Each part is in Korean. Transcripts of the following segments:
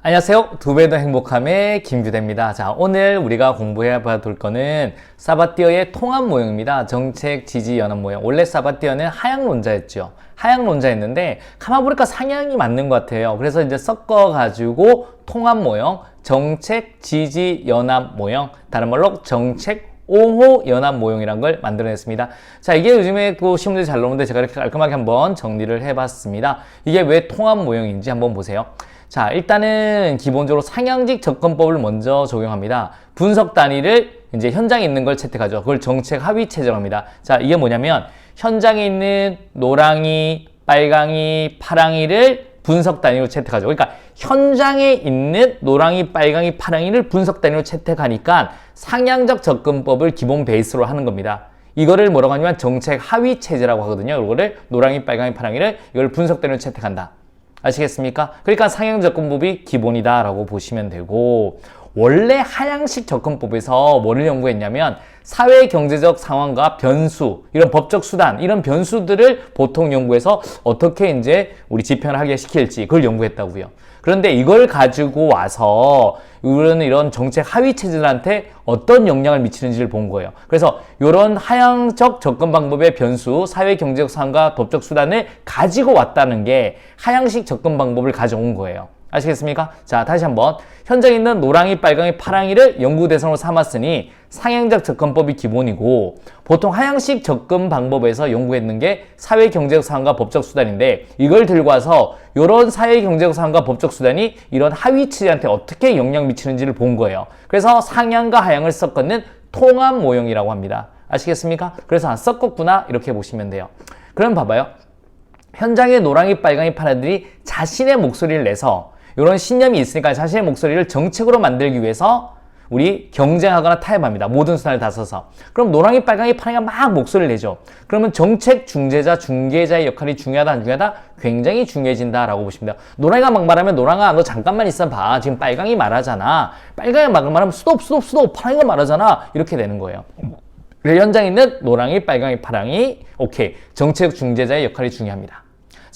안녕하세요. 두 배 더 행복함의 김규대입니다. 자, 오늘 우리가 공부해 봐둘 거는 사바티어의 통합 모형입니다. 정책 지지 연합 모형. 원래 사바티어는 하향론자였죠. 하향론자였는데 보니까 상향이 맞는 것 같아요. 그래서 이제 섞어 가지고 통합 모형, 정책 지지 연합 모형, 다른 말로 정책 옹호 연합 모형이란 걸 만들어냈습니다. 자, 이게 요즘에 그 시험들이 잘 나오는데 제가 이렇게 깔끔하게 한번 정리를 해봤습니다. 이게 왜 통합 모형인지 한번 보세요. 자, 일단은 기본적으로 상향직 접근법을 먼저 적용합니다. 분석 단위를 이제 현장에 있는 걸 채택하죠. 그걸 정책 하위 체제합니다. 자, 이게 뭐냐면 현장에 있는 노랑이, 빨강이, 파랑이를 분석 단위로 채택하죠. 그러니까 현장에 있는 노랑이, 빨강이, 파랑이를 분석 단위로 채택하니까 상향적 접근법을 기본 베이스로 하는 겁니다. 이거를 뭐라고 하냐면 정책 하위 체제라고 하거든요. 이거를 노랑이, 빨강이, 파랑이를 이걸 분석 단위로 채택한다. 아시겠습니까? 그러니까 상향 접근법이 기본이다라고 보시면 되고 원래 하향식 접근법에서 뭐를 연구했냐면 사회 경제적 상황과 변수 이런 법적 수단 이런 변수들을 보통 연구해서 어떻게 이제 우리 집행을 하게 시킬지 그걸 연구했다고요. 그런데 이걸 가지고 와서 이런 이런 정책 하위 체제들한테 어떤 영향을 미치는지를 본 거예요. 그래서 이런 하향적 접근 방법의 변수, 사회 경제적 상황과 법적 수단을 가지고 왔다는 게 하향식 접근 방법을 가져온 거예요. 아시겠습니까? 자, 다시 한번. 현장에 있는 노랑이, 빨강이, 파랑이를 연구 대상으로 삼았으니 상향적 접근법이 기본이고 보통 하향식 접근 방법에서 연구했는 게 사회 경제적 상황과 법적 수단인데 이걸 들고 와서 이런 사회 경제적 상황과 법적 수단이 이런 하위 치한테 어떻게 영향 미치는지를 본 거예요. 그래서 상향과 하향을 섞는 통합 모형이라고 합니다. 아시겠습니까? 그래서 안 섞었구나 이렇게 보시면 돼요. 그럼 봐봐요. 현장의 노랑이, 빨강이, 파란들이 자신의 목소리를 내서 이런 신념이 있으니까 자신의 목소리를 정책으로 만들기 위해서 우리 경쟁하거나 타협합니다. 모든 수단을 다 써서. 그럼 노랑이, 빨강이, 파랑이가 막 목소리를 내죠. 그러면 정책 중재자, 중개자의 역할이 중요하다, 안 중요하다? 굉장히 중요해진다라고 돼요. 노랑이가 막 말하면 노랑아, 너 잠깐만 있어 봐. 지금 빨강이 말하잖아. 빨강이 막 말하면 스톱, 스톱, 스톱. 파랑이가 말하잖아. 이렇게 되는 거예요. 현장에 있는 노랑이, 빨강이, 파랑이, 오케이. 정책 중재자의 역할이 중요합니다.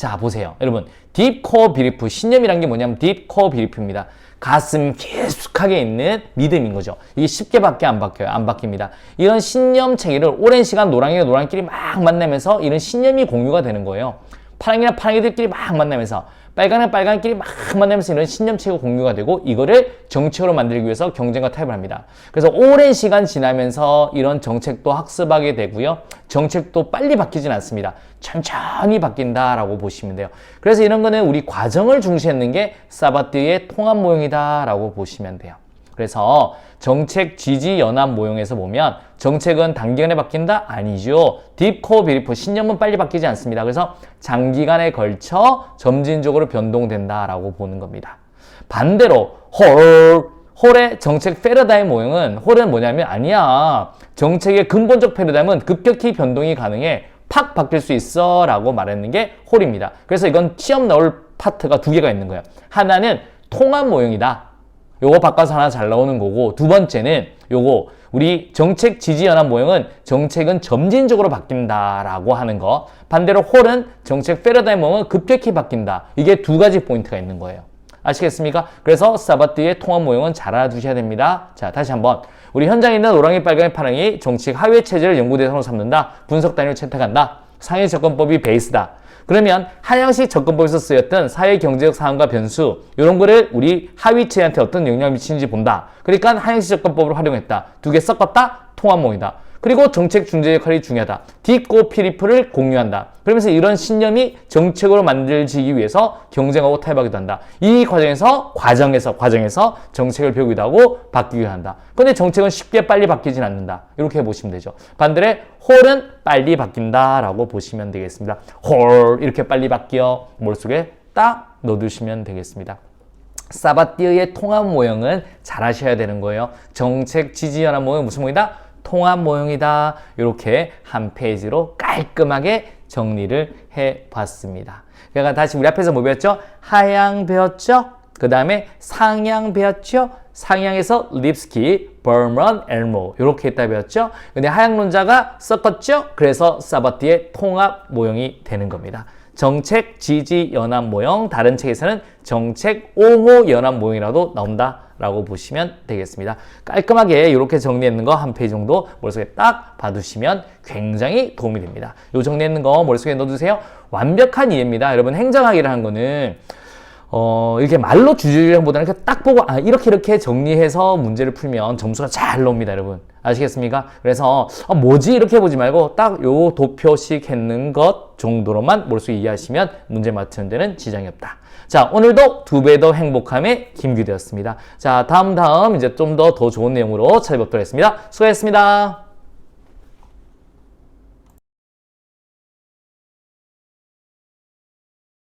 자, 보세요. 여러분, 딥코어 비리프. 신념이란 게 뭐냐면 딥코어 비리프입니다. 가슴 깊숙하게 있는 믿음인 거죠. 이게 쉽게 밖에 안 바뀌어요. 안 바뀝니다. 이런 신념 체계를 오랜 시간 노랑이와 노랑끼리 막 만나면서 이런 신념이 공유가 되는 거예요. 파랑이나 파랑이들끼리 막 만나면서 빨강이나 빨강끼리 막 만나면서 이런 신념체가 공유가 되고 이거를 정책으로 만들기 위해서 경쟁과 타협을 합니다. 그래서 오랜 시간 지나면서 이런 정책도 학습하게 되고요. 정책도 빨리 바뀌진 않습니다. 천천히 바뀐다라고 보시면 돼요. 그래서 이런 거는 우리 과정을 중시했는 게 사바트의 통합 모형이다라고 보시면 돼요. 그래서 정책 지지 연합 모형에서 보면 정책은 단기간에 바뀐다? 아니죠. 딥코어 비리프 신념은 빨리 바뀌지 않습니다. 그래서 장기간에 걸쳐 점진적으로 변동된다라고 보는 겁니다. 반대로 홀 홀의 정책 패러다임 모형은 홀은 뭐냐면 아니야. 정책의 근본적 패러다임은 급격히 변동이 가능해. 팍 바뀔 수 있어 라고 말했는 게 홀입니다. 그래서 이건 시험 나올 파트가 두 개가 있는 거예요. 하나는 통합 모형이다. 요거 바꿔서 하나 잘 나오는 거고 두 번째는 요거 우리 정책 지지 연합 모형은 정책은 점진적으로 바뀐다라고 하는 거. 반대로 홀은 정책 패러다임 모형은 급격히 바뀐다. 이게 두 가지 포인트가 있는 거예요. 아시겠습니까? 그래서 사바트의 통합 모형은 잘 알아두셔야 됩니다. 자 다시 한번. 우리 현장에 있는 노랑이 빨강이 파랑이 정책 하위 체제를 연구 대상으로 삼는다. 분석 단위로 채택한다 상해 접근법이 베이스다 그러면 하향식 접근법에서 쓰였던 사회 경제적 상황과 변수 이런 거를 우리 하위체한테 어떤 영향을 미치는지 본다. 그러니까 하향식 접근법을 활용했다. 두 개 섞었다. 통합몽이다. 그리고 정책 중재 역할이 중요하다. 딥고 피리프를 공유한다. 그러면서 이런 신념이 정책으로 만들어지기 위해서 경쟁하고 타협하기도 한다. 이 과정에서 과정에서 과정에서 정책을 배우기도 하고 바뀌기도 한다. 근데 정책은 쉽게 빨리 바뀌진 않는다. 이렇게 보시면 되죠. 반대로 홀은 빨리 바뀐다라고 보시면 되겠습니다. 홀 이렇게 빨리 바뀌어 머릿속에 딱 넣어두시면 되겠습니다. 사바띠의 통합 모형은 잘 하셔야 되는 거예요. 정책 지지 연합 모형 무슨 모형이다? 통합 모형이다. 이렇게 한 페이지로 깔끔하게 정리를 해 봤습니다. 그러니까 다시 우리 앞에서 뭐 배웠죠? 하향 배웠죠? 그 다음에 상향 배웠죠? 상향에서 립스키, 버먼, 엘모 이렇게 했다 배웠죠? 근데 하향론자가 섞었죠? 그래서 사바티의 통합 모형이 되는 겁니다. 정책 지지 연합 모형, 다른 책에서는 정책 옹호 연합 모형이라도 나온다 라고 보시면 되겠습니다. 깔끔하게 이렇게 정리했는 거 한 페이지 정도 머릿속에 딱 봐두시면 굉장히 도움이 됩니다. 요 정리했는 거 머릿속에 넣어두세요. 완벽한 이해입니다. 여러분 행정학이라는 거는 어, 이렇게 말로 주제보다는 이렇게 딱 보고, 아, 이렇게 이렇게 정리해서 문제를 풀면 점수가 잘 나옵니다, 여러분. 아시겠습니까? 그래서, 아, 뭐지? 이렇게 보지 말고, 딱 요 도표식 했는 것 정도로만 머릿속에 이해하시면 문제 맞추는 데는 지장이 없다. 자, 오늘도 두 배 더 행복함의 김규되었습니다. 자, 다음, 다음, 이제 좀더더 좋은 내용으로 찾아뵙도록 하겠습니다. 수고하셨습니다.